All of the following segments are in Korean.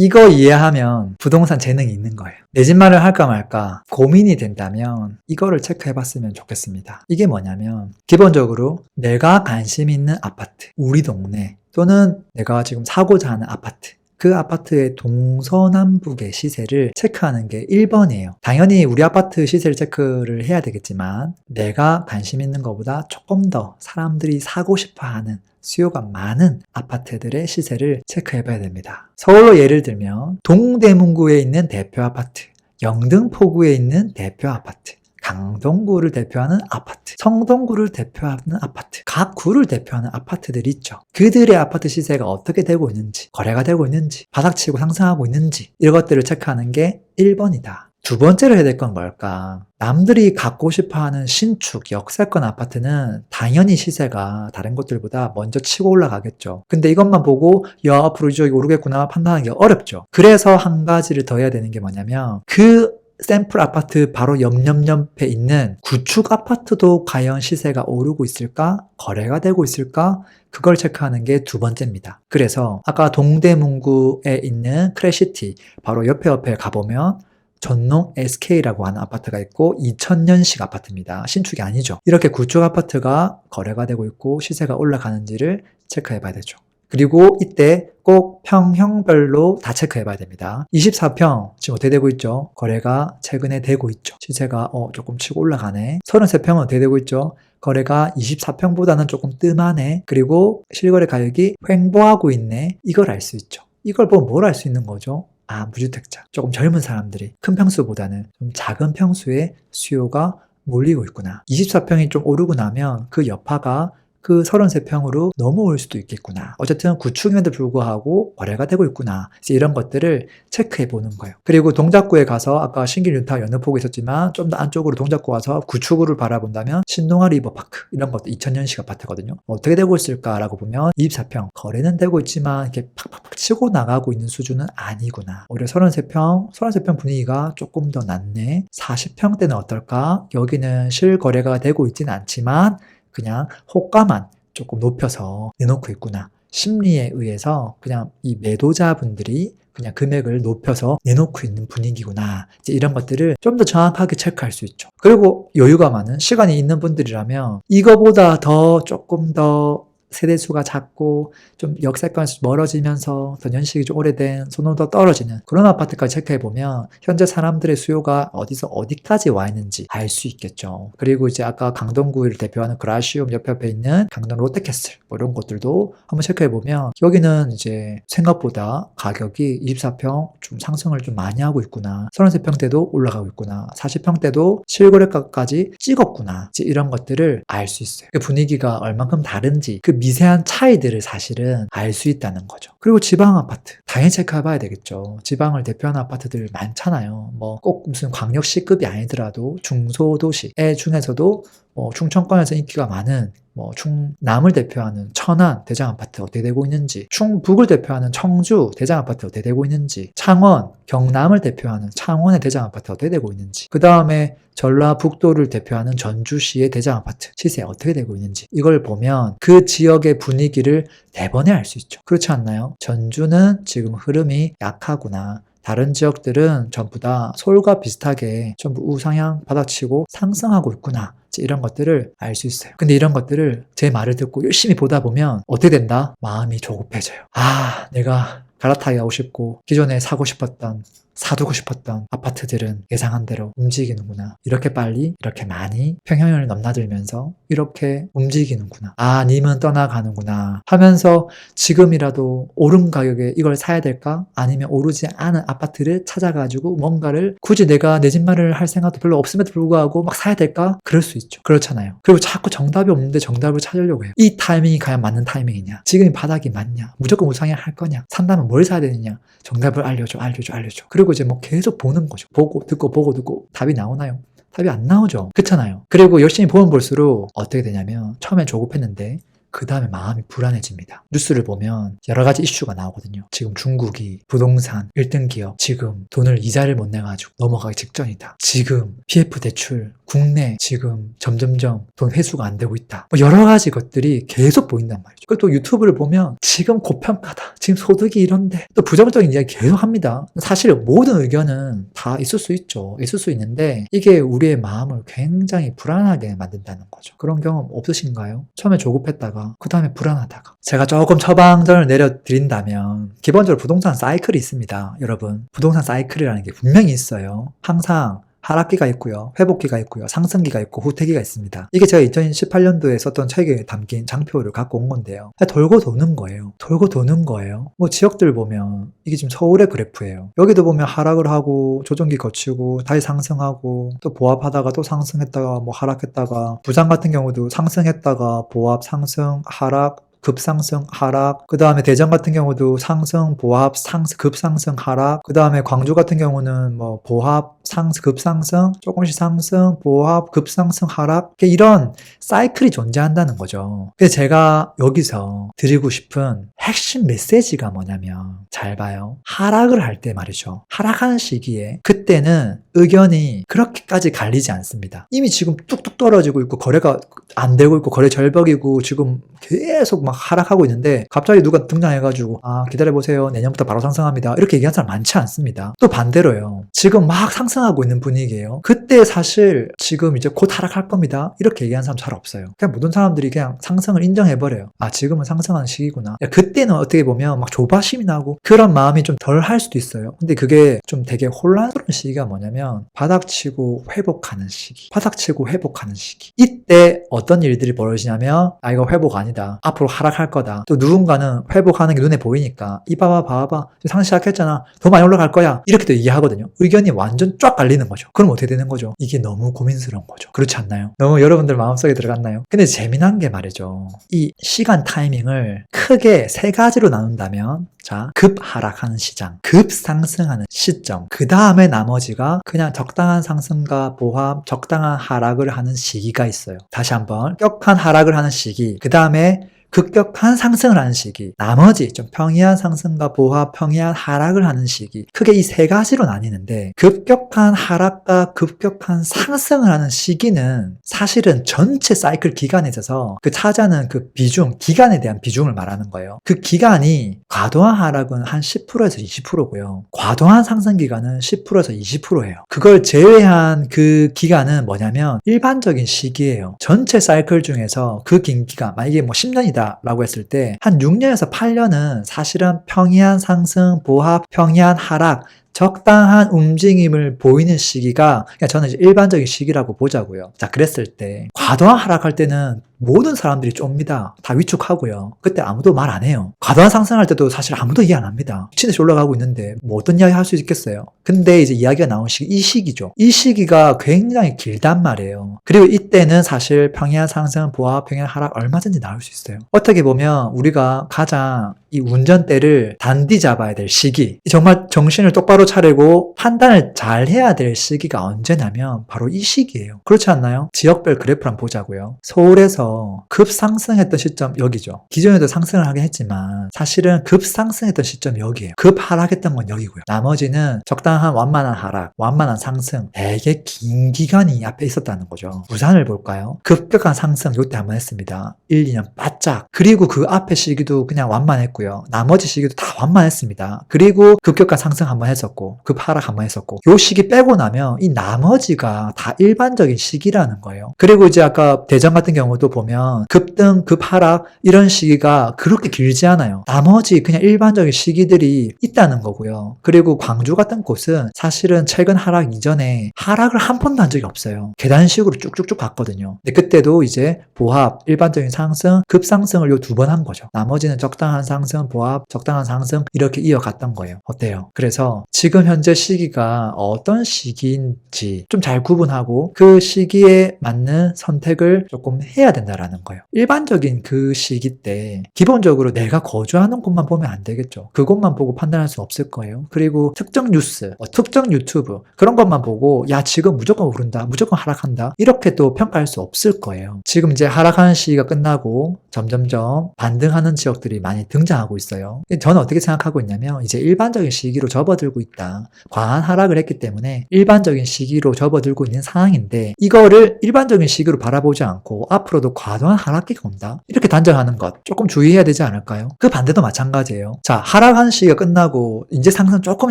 이거 이해하면 부동산 재능이 있는 거예요. 내 집 마련 할까 말까 고민이 된다면 이거를 체크해 봤으면 좋겠습니다. 이게 뭐냐면 기본적으로 내가 관심 있는 아파트, 우리 동네 또는 내가 지금 사고자 하는 아파트 그 아파트의 동서남북의 시세를 체크하는 게 1번이에요. 당연히 우리 아파트 시세를 체크를 해야 되겠지만 내가 관심 있는 것보다 조금 더 사람들이 사고 싶어 하는 수요가 많은 아파트들의 시세를 체크해 봐야 됩니다. 서울로 예를 들면 동대문구에 있는 대표 아파트, 영등포구에 있는 대표 아파트, 강동구를 대표하는 아파트, 성동구를 대표하는 아파트, 각 구를 대표하는 아파트들이 있죠. 그들의 아파트 시세가 어떻게 되고 있는지, 거래가 되고 있는지, 바닥치고 상승하고 있는지, 이런 것들을 체크하는 게 1번이다. 두 번째로 해야 될 건 뭘까? 남들이 갖고 싶어 하는 신축, 역세권 아파트는 당연히 시세가 다른 곳들보다 먼저 치고 올라가겠죠. 근데 이것만 보고, 야, 앞으로 이쪽이 오르겠구나 판단하는 게 어렵죠. 그래서 한 가지를 더 해야 되는 게 뭐냐면, 그 샘플 아파트 바로 옆옆 옆에 있는 구축 아파트도 과연 시세가 오르고 있을까? 거래가 되고 있을까? 그걸 체크하는 게 두 번째입니다. 그래서 아까 동대문구에 있는 크래시티 바로 옆에 옆에 가보면 전농 SK라고 하는 아파트가 있고 2000년식 아파트입니다. 신축이 아니죠. 이렇게 구축 아파트가 거래가 되고 있고 시세가 올라가는지를 체크해 봐야 되죠. 그리고 이때 꼭 평형별로 다 체크해 봐야 됩니다. 24평 지금 어떻게 되고 있죠? 거래가 최근에 되고 있죠. 시세가 어, 조금 치고 올라가네. 33평은 어떻게 되고 있죠? 거래가 24평보다는 조금 뜸하네. 그리고 실거래 가격이 횡보하고 있네. 이걸 알 수 있죠. 이걸 보면 뭘 알 수 있는 거죠? 아, 무주택자. 조금 젊은 사람들이 큰 평수보다는 좀 작은 평수의 수요가 몰리고 있구나. 24평이 좀 오르고 나면 그 여파가 그 33평으로 넘어올 수도 있겠구나. 어쨌든 구축임에도 불구하고 거래가 되고 있구나. 이런 것들을 체크해 보는 거예요. 그리고 동작구에 가서 아까 신길 윤타 연느포구 있었지만 좀 더 안쪽으로 동작구 와서 구축구를 바라본다면 신동아 리버파크 이런 것도 2000년식 아파트거든요. 어떻게 되고 있을까라고 보면 24평 거래는 되고 있지만 이렇게 팍팍팍 치고 나가고 있는 수준은 아니구나. 오히려 33평, 33평 분위기가 조금 더 낫네. 40평대는 어떨까? 여기는 실거래가 되고 있지는 않지만 그냥 호가만 조금 높여서 내놓고 있구나. 심리에 의해서 그냥 이 매도자분들이 그냥 금액을 높여서 내놓고 있는 분위기구나. 이제 이런 것들을 좀 더 정확하게 체크할 수 있죠. 그리고 여유가 많은 시간이 있는 분들이라면 이거보다 더 조금 더 세대수가 작고 좀 역세권에서 멀어지면서 더 연식이 좀 오래된 선호도 떨어지는 그런 아파트까지 체크해 보면 현재 사람들의 수요가 어디서 어디까지 와 있는지 알 수 있겠죠. 그리고 이제 아까 강동구를 대표하는 그라시움 옆에 옆에 있는 강동 롯데캐슬 뭐 이런 것들도 한번 체크해 보면 여기는 이제 생각보다 가격이 24평 좀 상승을 좀 많이 하고 있구나. 33평 대도 올라가고 있구나. 40평 대도 실거래가까지 찍었구나. 이런 것들을 알 수 있어요. 그 분위기가 얼만큼 다른지 그 미세한 차이들을 사실은 알 수 있다는 거죠. 그리고 지방 아파트 당연히 체크해 봐야 되겠죠. 지방을 대표하는 아파트들 많잖아요. 뭐 꼭 무슨 광역시급이 아니더라도 중소도시의 중에서도 뭐 충청권에서 인기가 많은 뭐 충남을 대표하는 천안 대장 아파트 어떻게 되고 있는지, 충북을 대표하는 청주 대장 아파트 어떻게 되고 있는지, 창원 경남을 대표하는 창원의 대장 아파트 어떻게 되고 있는지, 그 다음에 전라북도를 대표하는 전주시의 대장 아파트 시세 어떻게 되고 있는지 이걸 보면 그 지역의 분위기를 대번에 알 수 있죠. 그렇지 않나요? 전주는 지금 흐름이 약하구나. 다른 지역들은 전부 다 서울과 비슷하게 전부 우상향 바닥치고 상승하고 있구나. 이제 이런 것들을 알 수 있어요. 근데 이런 것들을 제 말을 듣고 열심히 보다 보면 어떻게 된다? 마음이 조급해져요. 아, 내가 갈아타기 하고 싶고 기존에 사고 싶었던 사두고 싶었던 아파트들은 예상한 대로 움직이는구나. 이렇게 빨리, 이렇게 많이 평형을 넘나들면서 이렇게 움직이는구나. 아, 님은 떠나가는구나. 하면서 지금이라도 오른 가격에 이걸 사야 될까? 아니면 오르지 않은 아파트를 찾아가지고 뭔가를 굳이 내가 내 집 마련을 할 생각도 별로 없음에도 불구하고 막 사야 될까? 그럴 수 있죠. 그렇잖아요. 그리고 자꾸 정답이 없는데 정답을 찾으려고 해요. 이 타이밍이 과연 맞는 타이밍이냐? 지금이 바닥이 맞냐? 무조건 우상향 할 거냐? 산다면 뭘 사야 되느냐? 정답을 알려줘, 알려줘, 알려줘. 그리고 이제 뭐 계속 보는 거죠. 보고, 듣고, 보고, 듣고. 답이 나오나요? 답이 안 나오죠. 그렇잖아요. 그리고 열심히 보면 볼수록 어떻게 되냐면 처음엔 조급했는데 그 다음에 마음이 불안해집니다. 뉴스를 보면 여러 가지 이슈가 나오거든요. 지금 중국이 부동산 1등 기업 지금 돈을 이자를 못 내가지고 넘어가기 직전이다. 지금 PF 대출 국내 지금 점점점 돈 회수가 안 되고 있다. 뭐 여러 가지 것들이 계속 보인단 말이죠. 그리고 또 유튜브를 보면 지금 고평가다. 지금 소득이 이런데 또 부정적인 이야기 계속 합니다. 사실 모든 의견은 다 있을 수 있죠. 있을 수 있는데 이게 우리의 마음을 굉장히 불안하게 만든다는 거죠. 그런 경험 없으신가요? 처음에 조급했다가 그 다음에 불안하다가 제가 조금 처방전을 내려드린다면 기본적으로 부동산 사이클이 있습니다. 여러분 부동산 사이클이라는 게 분명히 있어요. 항상 하락기가 있고요. 회복기가 있고요. 상승기가 있고 후퇴기가 있습니다. 이게 제가 2018년도에 썼던 책에 담긴 장표를 갖고 온 건데요. 돌고 도는 거예요. 돌고 도는 거예요. 뭐 지역들 보면 이게 지금 서울의 그래프예요. 여기도 보면 하락을 하고 조정기 거치고 다시 상승하고 또 보합하다가 또 상승했다가 뭐 하락했다가 부산 같은 경우도 상승했다가 보합 상승 하락 급상승 하락 그 다음에 대전 같은 경우도 상승 보합 상승 급상승 하락 그 다음에 광주 같은 경우는 뭐 보합 상승 급상승 조금씩 상승 보합 급상승 하락. 이런 사이클이 존재한다는 거죠. 그래서 제가 여기서 드리고 싶은 핵심 메시지가 뭐냐면 잘 봐요. 하락을 할 때 말이죠. 하락하는 시기에 그때는 의견이 그렇게까지 갈리지 않습니다. 이미 지금 뚝뚝 떨어지고 있고 거래가 안 되고 있고 거래 절벽이고 지금 계속 막 하락하고 있는데 갑자기 누가 등장해가지고 아 기다려보세요. 내년부터 바로 상승합니다. 이렇게 얘기하는 사람 많지 않습니다. 또 반대로요. 지금 막 상승 하고 있는 분위기예요. 그때 사실 지금 이제 곧 하락할 겁니다. 이렇게 얘기하는 사람 잘 없어요. 그냥 모든 사람들이 그냥 상승을 인정해버려요. 아 지금은 상승하는 시기구나. 그때는 어떻게 보면 막 조바심이 나고 그런 마음이 좀 덜 할 수도 있어요. 근데 그게 좀 되게 혼란스러운 시기가 뭐냐면 바닥치고 회복하는 시기 바닥치고 회복하는 시기. 이때 어떤 일들이 벌어지냐면 아 이거 회복 아니다. 앞으로 하락할 거다. 또 누군가는 회복하는 게 눈에 보이니까 이 봐봐 봐봐. 상승 시작했잖아. 더 많이 올라갈 거야. 이렇게 또 얘기하거든요. 의견이 완전 쫙 갈리는 거죠. 그럼 어떻게 되는 거죠? 이게 너무 고민스러운 거죠. 그렇지 않나요? 너무 여러분들 마음속에 들어갔나요? 근데 재미난 게 말이죠. 이 시간 타이밍을 크게 세 가지로 나눈다면 자, 급 하락하는 시장, 급 상승하는 시점, 그 다음에 나머지가 그냥 적당한 상승과 보합, 적당한 하락을 하는 시기가 있어요. 다시 한번, 격한 하락을 하는 시기, 그 다음에 급격한 상승을 하는 시기, 나머지 좀 평이한 상승과 보합, 평이한 하락을 하는 시기, 크게 이 세 가지로 나뉘는데 급격한 하락과 급격한 상승을 하는 시기는 사실은 전체 사이클 기간에 있어서 그 차지하는 그 비중, 기간에 대한 비중을 말하는 거예요. 그 기간이 과도한 하락은 한 10%에서 20%고요. 과도한 상승 기간은 10%에서 20%예요. 그걸 제외한 그 기간은 뭐냐면 일반적인 시기예요. 전체 사이클 중에서 그 긴 기간, 만약에 뭐 10년이다 라고 했을 때 한 6년에서 8년은 사실은 평이한 상승, 보합, 평이한 하락 적당한 움직임을 보이는 시기가 그냥 저는 일반적인 시기라고 보자고요. 자, 그랬을 때 과도한 하락할 때는 모든 사람들이 쫍니다. 다 위축하고요. 그때 아무도 말 안 해요. 과도한 상승할 때도 사실 아무도 이해 안 합니다. 미친듯이 올라가고 있는데 뭐 어떤 이야기 할 수 있겠어요. 근데 이제 이야기가 나온 시기, 이 시기죠. 이 시기가 굉장히 길단 말이에요. 그리고 이때는 사실 평양 상승, 보합, 평양 하락 얼마든지 나올 수 있어요. 어떻게 보면 우리가 가장 이 운전대를 단디 잡아야 될 시기, 정말 정신을 똑바로 차리고 판단을 잘 해야 될 시기가 언제냐면 바로 이 시기예요. 그렇지 않나요? 지역별 그래프 한번 보자고요. 서울에서 급상승했던 시점 여기죠. 기존에도 상승을 하긴 했지만 사실은 급상승했던 시점 여기에요. 급 하락했던 건 여기고요. 나머지는 적당한 완만한 하락, 완만한 상승 되게 긴 기간이 앞에 있었다는 거죠. 부산을 볼까요? 급격한 상승 요때 한번 했습니다. 1, 2년 바짝. 그리고 그 앞에 시기도 그냥 완만했고요. 나머지 시기도 다 완만했습니다. 그리고 급격한 상승 한번 했었고 급 하락 한번 했었고 요 시기 빼고 나면 이 나머지가 다 일반적인 시기라는 거예요. 그리고 이제 아까 대전 같은 경우도 보면 급등, 급하락 이런 시기가 그렇게 길지 않아요. 나머지 그냥 일반적인 시기들이 있다는 거고요. 그리고 광주 같은 곳은 사실은 최근 하락 이전에 하락을 한 번도 한 적이 없어요. 계단식으로 쭉쭉쭉 갔거든요. 근데 그때도 이제 보합, 일반적인 상승, 급상승을 요 두 번 한 거죠. 나머지는 적당한 상승, 보합, 적당한 상승 이렇게 이어갔던 거예요. 어때요? 그래서 지금 현재 시기가 어떤 시기인지 좀 잘 구분하고 그 시기에 맞는 선택을 조금 해야 된다라는 거예요. 일반적인 그 시기 때 기본적으로 내가 거주하는 곳만 보면 안 되겠죠. 그곳만 보고 판단할 수 없을 거예요. 그리고 특정 뉴스, 뭐 특정 유튜브 그런 것만 보고 야 지금 무조건 오른다, 무조건 하락한다 이렇게 또 평가할 수 없을 거예요. 지금 이제 하락하는 시기가 끝나고 점점점 반등하는 지역들이 많이 등장하고 있어요. 저는 어떻게 생각하고 있냐면 이제 일반적인 시기로 접어들고 있 다. 과한 하락을 했기 때문에 일반적인 시기로 접어들고 있는 상황인데 이거를 일반적인 시기로 바라보지 않고 앞으로도 과도한 하락기가 온다. 이렇게 단정하는 것 조금 주의해야 되지 않을까요? 그 반대도 마찬가지예요. 자, 하락하는 시기가 끝나고 이제 상승 조금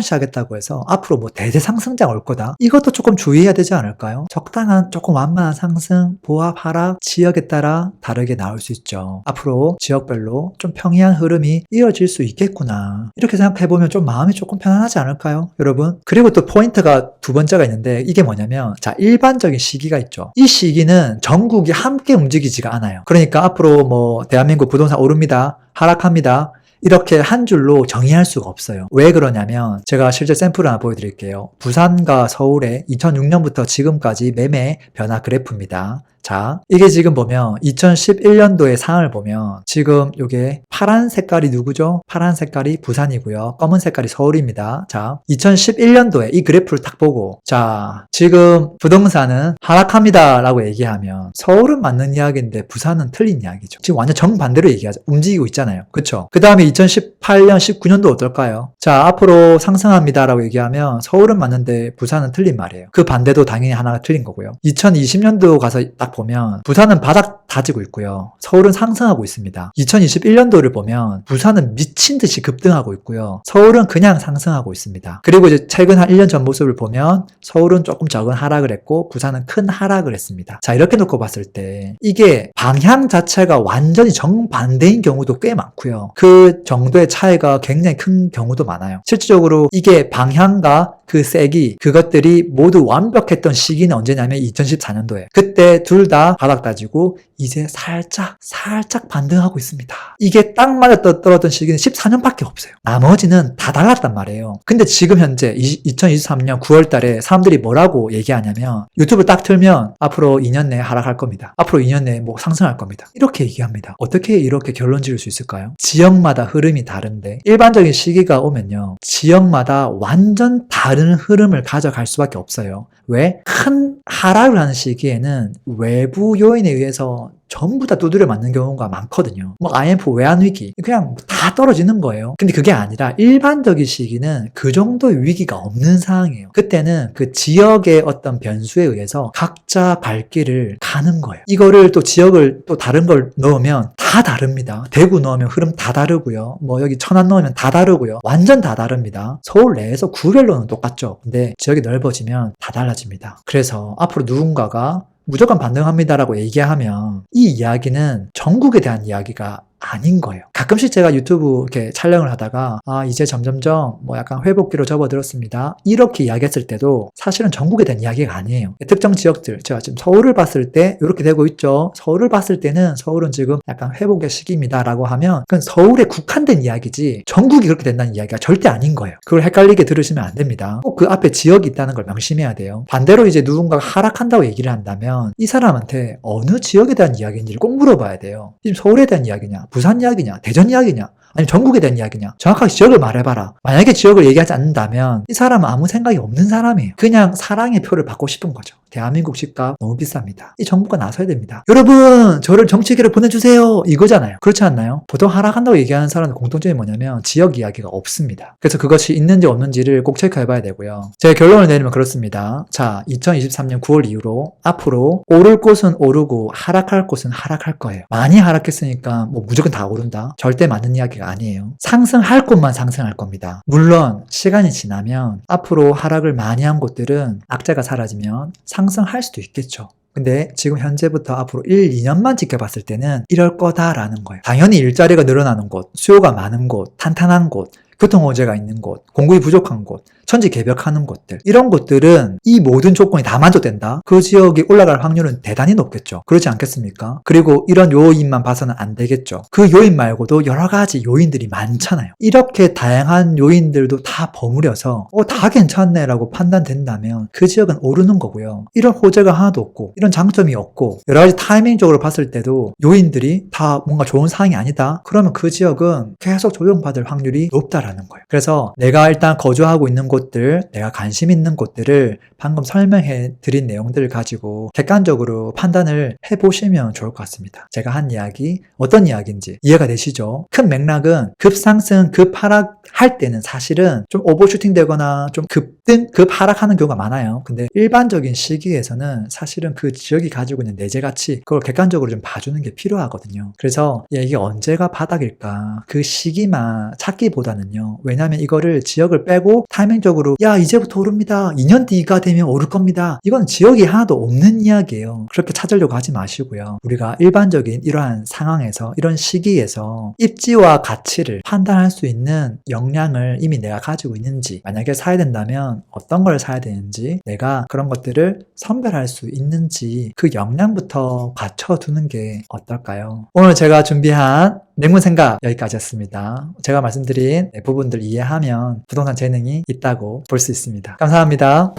시작했다고 해서 앞으로 뭐 대대 상승장 올 거다. 이것도 조금 주의해야 되지 않을까요? 적당한 조금 완만한 상승, 보합, 하락 지역에 따라 다르게 나올 수 있죠. 앞으로 지역별로 좀 평이한 흐름이 이어질 수 있겠구나. 이렇게 생각해 보면 좀 마음이 조금 편안하지 않을까요? 여러분? 그리고 또 포인트가 두 번째가 있는데 이게 뭐냐면 자, 일반적인 시기가 있죠. 이 시기는 전국이 함께 움직이지가 않아요. 그러니까 앞으로 뭐 대한민국 부동산 오릅니다. 하락합니다. 이렇게 한 줄로 정의할 수가 없어요. 왜 그러냐면 제가 실제 샘플을 하나 보여드릴게요. 부산과 서울의 2006년부터 지금까지 매매 변화 그래프입니다. 자, 이게 지금 보면 2011년도의 상을 보면 지금 이게 파란 색깔이 누구죠? 파란 색깔이 부산이고요. 검은 색깔이 서울입니다. 자, 2011년도에 이 그래프를 딱 보고 자, 지금 부동산은 하락합니다 라고 얘기하면 서울은 맞는 이야기인데 부산은 틀린 이야기죠. 지금 완전 정반대로 얘기하죠. 움직이고 있잖아요. 그쵸? 그 다음에 2018년, 19년도 어떨까요? 자, 앞으로 상승합니다 라고 얘기하면 서울은 맞는데 부산은 틀린 말이에요. 그 반대도 당연히 하나가 틀린 거고요. 2020년도 가서 딱 보면 부산은 바닥 다지고 있고요. 서울은 상승하고 있습니다. 2021년도를 보면 부산은 미친 듯이 급등하고 있고요. 서울은 그냥 상승하고 있습니다. 그리고 이제 최근 한 1년 전 모습을 보면 서울은 조금 적은 하락을 했고 부산은 큰 하락을 했습니다. 자, 이렇게 놓고 봤을 때 이게 방향 자체가 완전히 정반대인 경우도 꽤 많고요. 그 정도의 차이가 굉장히 큰 경우도 많아요. 실질적으로 이게 방향과 그 세기 그것들이 모두 완벽했던 시기는 언제냐면 2014년도에 그때 둘다 바닥 다지고 이제 살짝 살짝 반등하고 있습니다. 이게 딱 맞아 떨어졌던 시기는 14년밖에 없어요. 나머지는 다 달랐단 말이에요. 근데 지금 현재 2023년 9월 달에 사람들이 뭐라고 얘기하냐면 유튜브 딱 틀면 앞으로 2년 내에 하락할 겁니다. 앞으로 2년 내에 뭐 상승할 겁니다. 이렇게 얘기합니다. 어떻게 이렇게 결론 지을 수 있을까요? 지역마다 흐름이 다른데 일반적인 시기가 오면요. 지역마다 완전 다른 흐름을 가져갈 수밖에 없어요. 왜? 큰 하락을 하는 시기에는 외부 요인에 의해서 전부 다 두드려 맞는 경우가 많거든요. 뭐 IMF 외환 위기 그냥 다 떨어지는 거예요. 근데 그게 아니라 일반적인 시기는 그 정도의 위기가 없는 상황이에요. 그때는 그 지역의 어떤 변수에 의해서 각자 발길을 가는 거예요. 이거를 또 지역을 또 다른 걸 넣으면 다 다릅니다. 대구 넣으면 흐름 다 다르고요. 뭐 여기 천안 넣으면 다 다르고요. 완전 다 다릅니다. 서울 내에서 구별로는 똑같죠. 근데 지역이 넓어지면 다 달라집니다. 그래서 앞으로 누군가가 무조건 반등합니다라고 얘기하면 이 이야기는 전국에 대한 이야기가 아닌 거예요. 가끔씩 제가 유튜브 이렇게 촬영을 하다가 아 이제 점점점 뭐 약간 회복기로 접어들었습니다. 이렇게 이야기했을 때도 사실은 전국에 대한 이야기가 아니에요. 특정 지역들 제가 지금 서울을 봤을 때 이렇게 되고 있죠. 서울을 봤을 때는 서울은 지금 약간 회복의 시기입니다라고 하면 그건 서울에 국한된 이야기지 전국이 그렇게 된다는 이야기가 절대 아닌 거예요. 그걸 헷갈리게 들으시면 안 됩니다. 꼭 그 앞에 지역이 있다는 걸 명심해야 돼요. 반대로 이제 누군가가 하락한다고 얘기를 한다면 이 사람한테 어느 지역에 대한 이야기인지를 꼭 물어봐야 돼요. 지금 서울에 대한 이야기냐, 부산 이야기냐, 대전 이야기냐, 아니 전국에 대한 이야기냐? 정확하게 지역을 말해봐라. 만약에 지역을 얘기하지 않는다면 이 사람은 아무 생각이 없는 사람이에요. 그냥 사랑의 표를 받고 싶은 거죠 대한민국 집값 너무 비쌉니다. 이 정부가 나서야 됩니다. 여러분 저를 정치계로 보내주세요. 이거잖아요. 그렇지 않나요? 보통 하락한다고 얘기하는 사람의 공통점이 뭐냐면 지역 이야기가 없습니다. 그래서 그것이 있는지 없는지를 꼭 체크해 봐야 되고요. 제가 결론을 내리면 그렇습니다. 자 2023년 9월 이후로 앞으로 오를 곳은 오르고 하락할 곳은 하락할 거예요. 많이 하락했으니까 뭐 무조건 다 오른다? 절대 맞는 이야기가 아니에요. 상승할 곳만 상승할 겁니다. 물론 시간이 지나면 앞으로 하락을 많이 한 곳들은 악재가 사라지면 상승할 수도 있겠죠. 근데 지금 현재부터 앞으로 1, 2년만 지켜봤을 때는 이럴 거다라는 거예요. 당연히 일자리가 늘어나는 곳, 수요가 많은 곳, 탄탄한 곳, 교통호재가 있는 곳, 공급이 부족한 곳, 천지 개벽하는 곳들 이런 곳들은 이 모든 조건이 다 만족된다. 그 지역이 올라갈 확률은 대단히 높겠죠. 그렇지 않겠습니까? 그리고 이런 요인만 봐서는 안 되겠죠. 그 요인 말고도 여러 가지 요인들이 많잖아요. 이렇게 다양한 요인들도 다 버무려서 어, 다 괜찮네라고 판단된다면 그 지역은 오르는 거고요. 이런 호재가 하나도 없고 이런 장점이 없고 여러 가지 타이밍적으로 봤을 때도 요인들이 다 뭔가 좋은 상황이 아니다. 그러면 그 지역은 계속 조정받을 확률이 높다라 는 거예요. 그래서 내가 일단 거주하고 있는 곳들, 내가 관심 있는 곳들을 방금 설명해 드린 내용들을 가지고 객관적으로 판단을 해 보시면 좋을 것 같습니다. 제가 한 이야기 어떤 이야기인지 이해가 되시죠? 큰 맥락은 급상승, 급하락 할 때는 사실은 좀 오버슈팅 되거나 좀 급등, 급하락하는 경우가 많아요. 근데 일반적인 시기에서는 사실은 그 지역이 가지고 있는 내재 가치 그걸 객관적으로 좀 봐주는 게 필요하거든요. 그래서 야, 이게 언제가 바닥일까 그 시기만 찾기보다는요. 왜냐하면 이거를 지역을 빼고 타이밍적으로 야 이제부터 오릅니다. 2년 뒤가 되면 오를 겁니다. 이건 지역이 하나도 없는 이야기예요. 그렇게 찾으려고 하지 마시고요. 우리가 일반적인 이러한 상황에서 이런 시기에서 입지와 가치를 판단할 수 있는 역량을 이미 내가 가지고 있는지 만약에 사야 된다면 어떤 걸 사야 되는지 내가 그런 것들을 선별할 수 있는지 그 역량부터 갖춰두는 게 어떨까요? 오늘 제가 준비한 맹문 생각 여기까지였습니다. 제가 말씀드린 부분들 이해하면 부동산 재능이 있다고 볼 수 있습니다. 감사합니다.